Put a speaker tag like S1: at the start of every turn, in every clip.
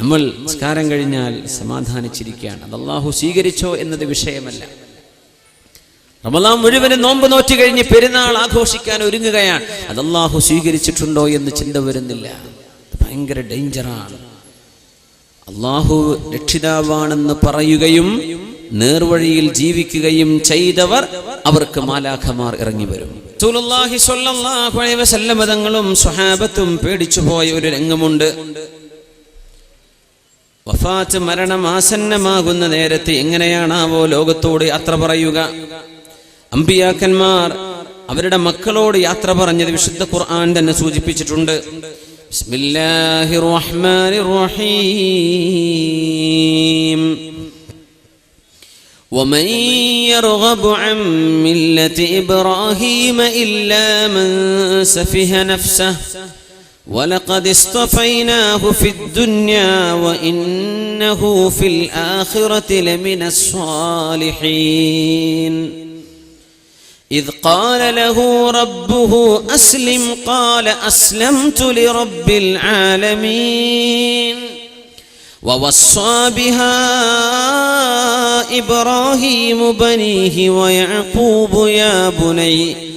S1: നമ്മൾ നിസ്കാരം കഴിഞ്ഞാൽ സമാധാനിച്ചിരിക്കുകയാണ്. അത് അള്ളാഹു സ്വീകരിച്ചോ എന്നത് വിഷയമല്ല. റമലാം മുഴുവനും നോമ്പ് നോറ്റി കഴിഞ്ഞ് പെരുന്നാൾ ആഘോഷിക്കാൻ ഒരുങ്ങുകയാണ്. അത് അള്ളാഹു സ്വീകരിച്ചിട്ടുണ്ടോ എന്ന് ചിന്ത വരുന്നില്ല. ഭയങ്കര ഡേഞ്ചറാണ്. അള്ളാഹു രക്ഷിതാവാണെന്ന് പറയുകയും നേർവഴിയിൽ ജീവിക്കുകയും ചെയ്തവർ അവർക്ക് മാലാഖമാർ ഇറങ്ങി വരും. തങ്ങളും സ്വഹാബത്തും പേടിച്ചുപോയ ഒരു രംഗമുണ്ട്. വഫാത്ത് മരണം ആസന്നമാകുന്ന നേരത്തെ എങ്ങനെയാണാവോ ലോകത്തോട് യാത്ര പറയുക അമ്പിയാക്കന്മാർ അവരുടെ മക്കളോട് യാത്ര പറഞ്ഞത് വിശുദ്ധ ഖുർആൻ തന്നെ സൂചിപ്പിച്ചിട്ടുണ്ട് ബിസ്മില്ലാഹിർ റഹ്മാനിർ റഹീം ومن يرغب عن ملة إبراهيم إلا من سفه نفسه ولقد اصطفيناه في الدنيا وإنه في الآخرة لمن الصالحين. إذ قال له ربه أسلم قال أسلمت لرب العالمين. ووصى بها إبراهيم بنيه ويعقوب يا بني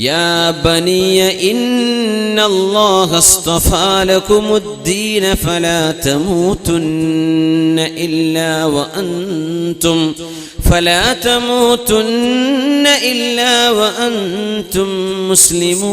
S1: يا بني إن الله اصطفى لكم الدين فلا تموتن إلا وأنتم فلا تموتن إلا وأنتم مسلمون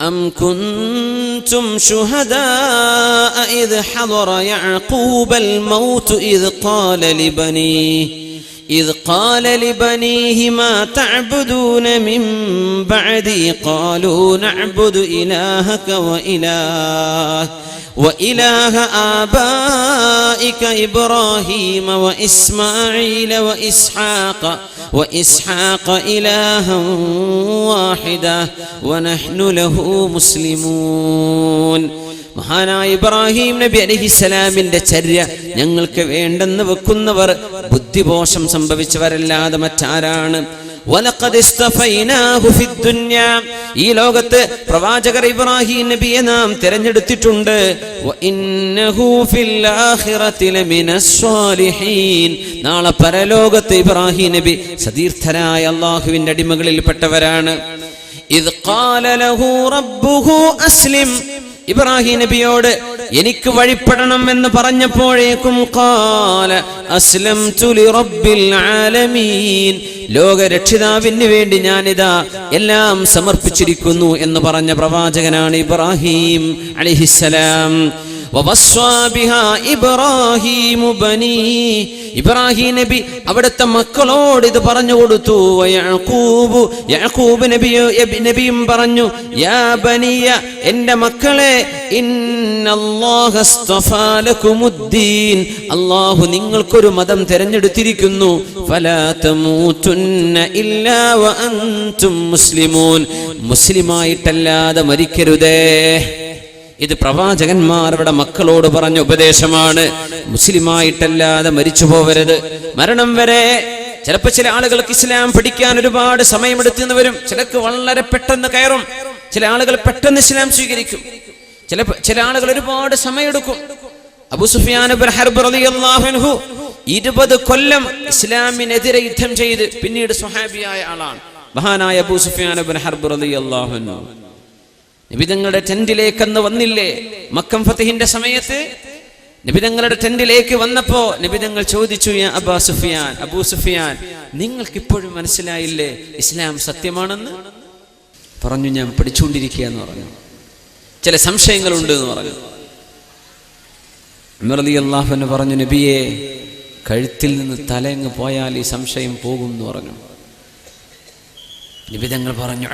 S1: أم كنتم شهداء إذ حضر يعقوب الموت إذ قال لبنيه إذ قال لبنيه ما تعبدون من بعدي قالوا نعبد إلهك وإله وإله آبائك إبراهيم وإسماعيل وإسحاق وإسحاق إلها واحدا ونحن له مسلمون മഹാനായ ഇബ്രാഹിം നബി അലഹിസലാമിന്റെ ചര്യ ഞങ്ങൾക്ക് വേണ്ടെന്ന് വെക്കുന്നവർ ബുദ്ധിപോഷം സംഭവിച്ചവരല്ലാതെ മറ്റാരാണ്? ഈ ലോകത്ത് പ്രവാചകർ ഇബ്രാഹിം നബിയെ നാം തിരഞ്ഞെടുത്തിട്ടുണ്ട്. നാളെ പരലോകത്ത് ഇബ്രാഹിം നബി സതീർത്ഥരായ അള്ളാഹുവിന്റെ അടിമകളിൽപ്പെട്ടവരാണ്. ഇബ്രാഹിം നബിയോട് എനിക്ക് വഴിപ്പെടണം എന്ന് പറഞ്ഞപ്പോഴേക്കും കാല അസ്ലം തുലി റബ്ബിൽ ആലമീൻ ലോക രക്ഷിതാവിന് വേണ്ടി ഞാനിതാ എല്ലാം സമർപ്പിച്ചിരിക്കുന്നു എന്ന് പറഞ്ഞ പ്രവാചകനാണ് ഇബ്രാഹിം അലിഹിസലാം ووصى بها إبراهيم بنيه ഇബ്രാഹിം നബി അവിടുത്തെ മക്കളോട് ഇത് പറഞ്ഞു കൊടുത്തു. യാക്കൂബ് യാക്കൂബ് നബിയോ നബിയും പറഞ്ഞു യാ ബനിയ എന്റെ മക്കളെ അള്ളാഹു നിങ്ങൾക്കൊരു മതം തിരഞ്ഞെടുത്തിരിക്കുന്നു. മുസ്ലിമായിട്ടല്ലാതെ മരിക്കരുതേ. ഇത് പ്രവാചകന്മാരുടെ മക്കളോട് പറഞ്ഞ ഉപദേശമാണ്. മുസ്ലിമായിട്ടല്ലാതെ മരിച്ചു പോവരുത്. മരണം വരെ ചിലപ്പോൾ ചില ആളുകൾക്ക് ഇസ്ലാം പഠിക്കാൻ ഒരുപാട് സമയമെടുത്തു വരും. ചിലക്ക് വളരെ പെട്ടെന്ന് കയറും. ചില ആളുകൾ പെട്ടെന്ന് ഇസ്ലാം സ്വീകരിക്കും. ചില ചില ആളുകൾ ഒരുപാട് സമയമെടുക്കും. അബു സുഫിയാൻ ഹർബ് ഇരുപത് കൊല്ലം ഇസ്ലാമിനെതിരെ യുദ്ധം ചെയ്ത് പിന്നീട് സുഹാബിയായ ആളാണ്. മഹാനായ അബൂ സുഫിയാൻ ഹർബ് റളിയല്ലാഹു അൻഹു. നിബിതങ്ങളുടെ ടെന്റിലേക്ക് അന്ന് വന്നില്ലേ? മക്കം ഫത്തിഹിന്റെ സമയത്ത്? നിബിതങ്ങളുടെ ടെന്റിലേക്ക് വന്നപ്പോ നിബിതങ്ങൾ ചോദിച്ചു "യാ അബാ സുഫിയാൻ അബൂ സുഫിയാൻ നിങ്ങൾക്ക് ഇപ്പോഴും മനസ്സിലായില്ലേ ഇസ്ലാം സത്യമാണെന്ന്? പറഞ്ഞു ഞാൻ പഠിച്ചുകൊണ്ടിരിക്കുക എന്ന് പറഞ്ഞു. ചില സംശയങ്ങളുണ്ട് എന്ന് പറഞ്ഞു. ഉമർ അലി അള്ളാഹുവിന് പറഞ്ഞു നബിയെ കഴുത്തിൽ നിന്ന് തലയങ്ങ് പോയാൽ ഈ സംശയം പോകും എന്ന് പറഞ്ഞു. നിബിതങ്ങൾ പറഞ്ഞു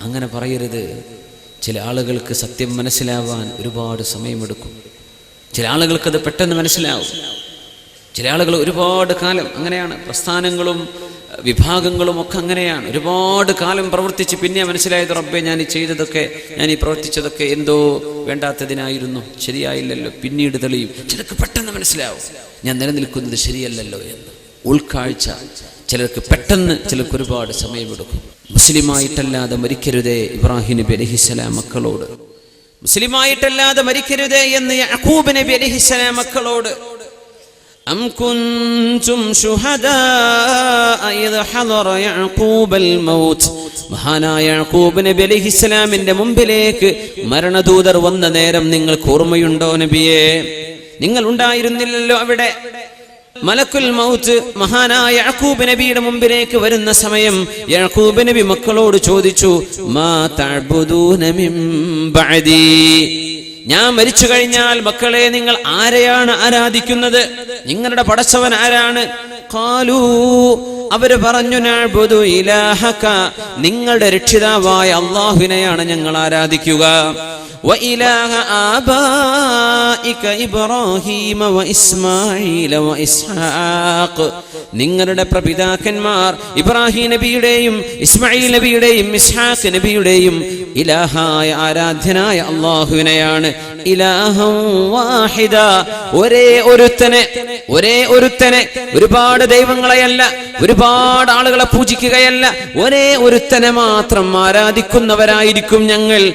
S1: അങ്ങനെ പറയരുത്. ചില ആളുകൾക്ക് സത്യം മനസ്സിലാവാൻ ഒരുപാട് സമയമെടുക്കും. ചില ആളുകൾക്ക് അത് പെട്ടെന്ന് മനസ്സിലാവും. ചില ആളുകൾ ഒരുപാട് കാലം അങ്ങനെയാണ്. പ്രസ്ഥാനങ്ങളും വിഭാഗങ്ങളും ഒക്കെ അങ്ങനെയാണ്. ഒരുപാട് കാലം പ്രവർത്തിച്ച് പിന്നെ മനസ്സിലായത് റബ്ബെ ഞാൻ ഈ ചെയ്തതൊക്കെ ഞാൻ ഈ പ്രവർത്തിച്ചതൊക്കെ എന്തോ വേണ്ടാത്തതിനായിരുന്നു. ശരിയായില്ലല്ലോ പിന്നീട് തെളിയും. ചിലർക്ക് പെട്ടെന്ന് മനസ്സിലാവും. ഞാൻ നിലനിൽക്കുന്നത് ശരിയല്ലല്ലോ എന്ന്. ഉൾക്കാഴ്ച ചിലർക്ക് പെട്ടെന്ന് ചിലർക്ക് ഒരുപാട് സമയമെടുക്കും. മുസ്ലിമായിട്ടല്ലാതെ മരിക്കരുതേ ഇബ്രാഹിം നബി അലഹിസ്സലാം മക്കളോട് മുസ്ലിമായിട്ടല്ലാതെ മരിക്കരുത് എന്ന് യഅഖൂബ് നബി അലൈഹിസ്സലാം മക്കളോട് أم كنتم شهداء إذ حضر يعقوب الموت മഹാനായ യാക്കൂബ് നബി അലൈഹിസ്സലാമിന്റെ മുമ്പിലേക്ക് മരണദൂതർ വന്ന നേരം നിങ്ങൾക്ക് ഓർമ്മയുണ്ടോ നബിയെ നിങ്ങൾ ഉണ്ടായിരുന്നില്ലല്ലോ അവിടെ മലക്കുൽ മൗത്ത് മഹാനായ യാക്കൂബ് നബിയുടെ മുമ്പിലേക്ക് വരുന്ന സമയം യാക്കൂബ് നബി മക്കളോട് ചോദിച്ചു മാ ഞാൻ മരിച്ചു കഴിഞ്ഞാൽ മക്കളെ നിങ്ങൾ ആരെയാണ് ആരാധിക്കുന്നത്? നിങ്ങളുടെ പടച്ചവൻ ആരാണ്? കാലൂ അവര് പറഞ്ഞു നഅ്ബുദു ഇലാഹക നിങ്ങളുടെ രക്ഷിതാവായ അള്ളാഹുവിനെയാണ് ഞങ്ങൾ ആരാധിക്കുക وإله آبائك إبراهيم وإسماعيل وإسحاق നിങ്ങളുടെ പ്രപിതാക്കന്മാർ ഇബ്രാഹിം നബിയുടെയും ഇസ്മായിൽ നബിയുടെയും ഇസ്ഹാഖ് നബിയുടെയും ഇലാഹായ ആരാധ്യനായ അള്ളാഹുവിനെയാണ് ഇലാഹം വാഹിദ. ഒരേ ഒരുത്തനെ ഒരേ ഒരുത്തനെ. ഒരുപാട് ദൈവങ്ങളെയല്ല ഒരുപാട് ആളുകളെ പൂജിക്കുകയല്ല. ഒരേ ഒരുത്തനെ മാത്രം ആരാധിക്കുന്നവരായിരിക്കും ഞങ്ങൾ.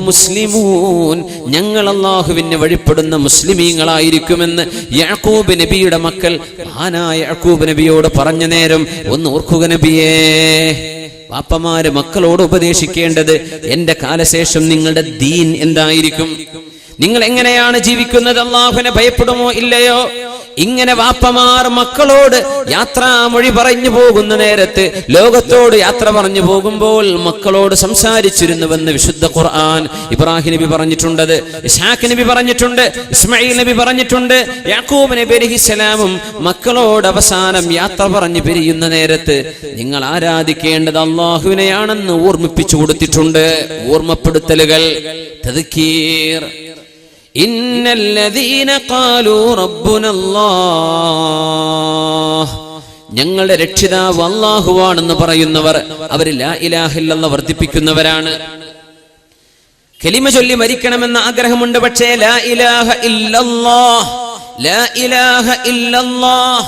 S1: മുസ്ലിമൂൻ. ഞങ്ങൾ അള്ളാഹുവിന് വഴിപ്പെടുന്ന മുസ്ലിമീങ്ങളായിരിക്കുമെന്ന് യാക്കൂബ് നബിയുടെ മക്കൾ ആനായ യാക്കൂബ് നബിയോട് പറഞ്ഞ നേരം ഒന്ന് ഓർക്കുക നബിയേ. വാപ്പമാര് മക്കളോട് ഉപദേശിക്കേണ്ടത് എന്റെ കാലശേഷം നിങ്ങളുടെ ദീൻ എന്തായിരിക്കും? നിങ്ങൾ എങ്ങനെയാണ് ജീവിക്കുന്നത്? അള്ളാഹുവിനെ ഭയപ്പെടുമോ? ഇല്ലയോ? ഇങ്ങനെ വാപ്പമാർ മക്കളോട് യാത്രാമൊഴി പറഞ്ഞു പോകുന്ന നേരത്ത് ലോകത്തോട് യാത്ര പറഞ്ഞു പോകുമ്പോൾ മക്കളോട് സംസാരിച്ചിരുന്നുവെന്ന് വിശുദ്ധ ഖുർആൻ ഇബ്രാഹിം നബി പറഞ്ഞിട്ടുണ്ടത് ഇസ്ഹാഖ് നബി പറഞ്ഞിട്ടുണ്ട് ഇസ്മായിൽ നബി പറഞ്ഞിട്ടുണ്ട് യാക്കൂബ് നബി അലഹിസ്സലാമും മക്കളോട് അവസാനം യാത്ര പറഞ്ഞു പിരിയുന്ന നേരത്ത് നിങ്ങൾ ആരാധിക്കേണ്ടത് അള്ളാഹുവിനെയാണെന്ന് ഓർമ്മിപ്പിച്ചു കൊടുത്തിട്ടുണ്ട്. ഓർമ്മപ്പെടുത്തലുകൾ إن الذين قالوا ربنا الله ഞങ്ങളുടെ രക്ഷിതാവ് അള്ളാഹുവാണെന്ന് പറയുന്നവർ അവർ ലാ ഇലാഹില്ലെന്ന് വർദ്ധിപ്പിക്കുന്നവരാണ് കലിമ ചൊല്ലി മരിക്കണമെന്ന ആഗ്രഹമുണ്ട് പക്ഷേ ലാ ഇലാഹ ഇല്ലല്ലാഹ് ലാ ഇലാഹ ഇല്ലല്ലാഹ് ലാ ഇലാഹ ഇല്ലല്ലാഹ്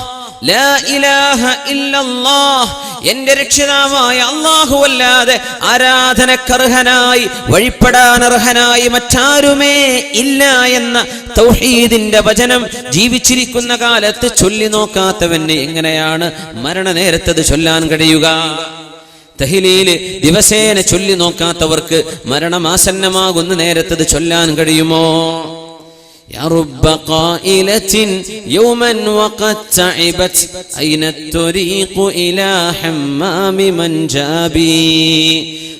S1: എന്റെ രക്ഷിതാവായ അള്ളാഹു അല്ലാതെ ആരാധനക്കർഹനായി വഴിപ്പെടാനർഹനായി മറ്റാരുമേ ഇല്ല എന്ന തൗഹീദിന്റെ വചനം ജീവിച്ചിരിക്കുന്ന കാലത്ത് ചൊല്ലി നോക്കാത്തവന് എങ്ങനെയാണ് മരണനേരത്തത് ചൊല്ലാൻ കഴിയുക? തഹിലീൽ ദിവസേന ചൊല്ലി നോക്കാത്തവർക്ക് മരണമാസന്നമാകുന്ന നേരത്തത് ചൊല്ലാൻ കഴിയുമോ? يا رب قائلة يوما وقد تعبت أين الطريق إلى حمام منجابي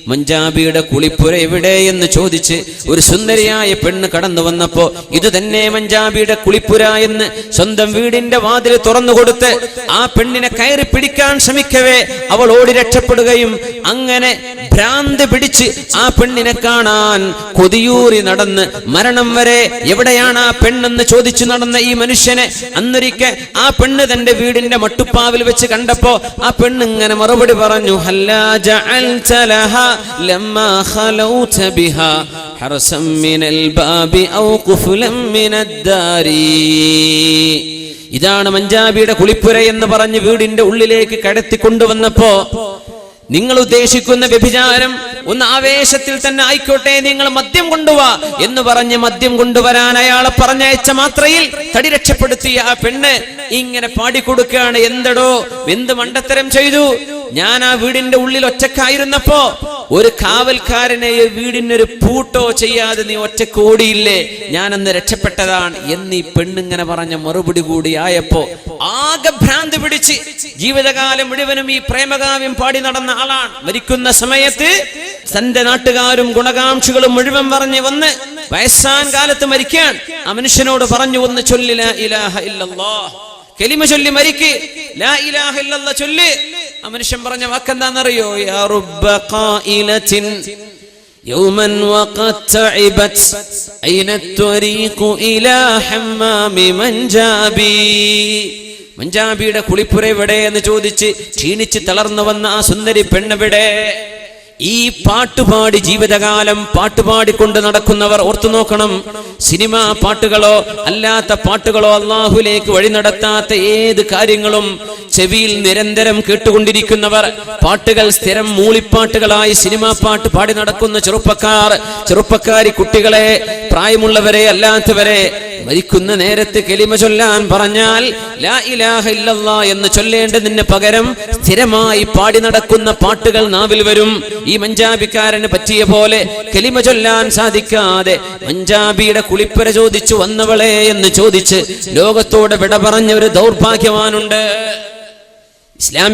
S1: മഞ്ചാബിയുടെ കുളിപ്പുര എവിടെ എന്ന് ചോദിച്ച് ഒരു സുന്ദരിയായ പെണ്ണ് കടന്നു വന്നപ്പോ ഇത് തന്നെ മഞ്ചാബിയുടെ കുളിപ്പുര എന്ന് സ്വന്തം വീടിന്റെ വാതിൽ തുറന്നു കൊടുത്ത് ആ പെണ്ണിനെ കയറി പിടിക്കാൻ ശ്രമിക്കവേ അവൾ ഓടി രക്ഷപ്പെടുകയും അങ്ങനെ ഭ്രാന്ത് പിടിച്ച് ആ പെണ്ണിനെ കാണാൻ കൊതിയൂറി നടന്ന് മരണം വരെ എവിടെയാണ് ആ പെണ്ണെന്ന് ചോദിച്ചു നടന്ന ഈ മനുഷ്യനെ? അന്നൊരിക്കൽ ആ പെണ്ണ് തന്റെ വീടിന്റെ മട്ടുപ്പാവിൽ വെച്ച് കണ്ടപ്പോ ആ പെണ്ണ് ഇങ്ങനെ മറുപടി പറഞ്ഞു ഇതാണ് മഞ്ചാബിയുടെ കുളിപ്പുര എന്ന് പറഞ്ഞ് വീടിന്റെ ഉള്ളിലേക്ക് കടത്തി കൊണ്ടുവന്നപ്പോ നിങ്ങൾ ഉദ്ദേശിക്കുന്ന വ്യഭിചാരം ഒന്ന് ആവേശത്തിൽ തന്നെ ആയിക്കോട്ടെ നിങ്ങൾ മദ്യം കൊണ്ടുവാ എന്ന് പറഞ്ഞ് മദ്യം കൊണ്ടുവരാൻ അയാളെ പറഞ്ഞയച്ച മാത്രയിൽ തടി രക്ഷപ്പെടുത്തിയ ആ പെണ്ണ് ഇങ്ങനെ പാടിക്കൊടുക്കുകയാണ്. എന്തടോ എന്ത് മണ്ടത്തരം ചെയ്തു? ഞാൻ ആ വീടിന്റെ ഉള്ളിൽ ഒറ്റക്കായിരുന്നപ്പോ ഒരു കാവൽക്കാരനെ വീടിനൊരു പൂട്ടോ ചെയ്യാതെ നീ ഒറ്റയ്ക്ക് ഓടിയില്ലേ? ഞാൻ അന്ന് രക്ഷപ്പെട്ടതാണ് എന്ന് ഈ പെണ്ണിങ്ങനെ പറഞ്ഞ മറുപടി കൂടി ആയപ്പോ ആകെ ഭ്രാന്ത് പിടിച്ച് ജീവിതകാലം മുഴുവനും ഈ പ്രേമകാവ്യം പാടി നടന്ന ആളാണ്. മരിക്കുന്ന സമയത്ത് തന്റെ നാട്ടുകാരും ഗുണകാംക്ഷികളും മുഴുവൻ പറഞ്ഞ് വന്ന് വയസ്സാൻ കാലത്ത് മരിക്കാൻ ആ മനുഷ്യനോട് പറഞ്ഞു ഒന്ന് ചൊല്ലില ഇലാഹ ഇല്ലല്ലോ. കെലിമ ചൊല്ലി മരിക്ക്. ലാ ഇലാഹ ഇല്ലല്ലാഹ് ചൊല്ല്. ആ മനുഷ്യൻ പറഞ്ഞ വാക്കെന്താണെന്നറിയോ യാ റുബ്ബ ഖായിലത്തിൻ يوما وقد تعبت أين الطريق إلى حمام منجابي മഞ്ചാബിയുടെ കുളിപ്പുര എവിടെ എന്ന് ചോദിച്ച് ക്ഷീണിച്ച് തളർന്നു വന്ന ആ സുന്ദരി പെണ്ണെവിടെ ഈ പാട്ടുപാടി ജീവിതകാലം പാട്ടുപാടിക്കൊണ്ട് നടക്കുന്നവർ ഓർത്തു നോക്കണം. സിനിമാ പാട്ടുകളോ അല്ലാത്ത പാട്ടുകളോ അള്ളാഹുലേക്ക് വഴി നടത്താത്ത ഏത് കാര്യങ്ങളും ചെവിയിൽ നിരന്തരം കേട്ടുകൊണ്ടിരിക്കുന്നവർ പാട്ടുകൾ സ്ഥിരം മൂളിപ്പാട്ടുകളായി സിനിമാ പാട്ട് പാടി നടക്കുന്ന ചെറുപ്പക്കാർ ചെറുപ്പക്കാരി കുട്ടികളെ പ്രായമുള്ളവരെ അല്ലാത്തവരെ മരിക്കുന്ന നേരത്ത് കെളിമ ചൊല്ലാൻ പറഞ്ഞാൽ ലാ ഇലാഹ എന്ന് ചൊല്ലേണ്ടതിന് പകരം സ്ഥിരമായി പാടി നടക്കുന്ന പാട്ടുകൾ നാവിൽ വരും. ഈ മഞ്ചാബിക്കാരന് പറ്റിയ പോലെ കെളിമ ചൊല്ലാൻ സാധിക്കാതെ മഞ്ചാബിയുടെ കുളിപ്പര ചോദിച്ചു വന്നവളെ എന്ന് ചോദിച്ച് ലോകത്തോട് വിട പറഞ്ഞ ഒരു ദൗർഭാഗ്യവാനുണ്ട്. ഇസ്ലാമിക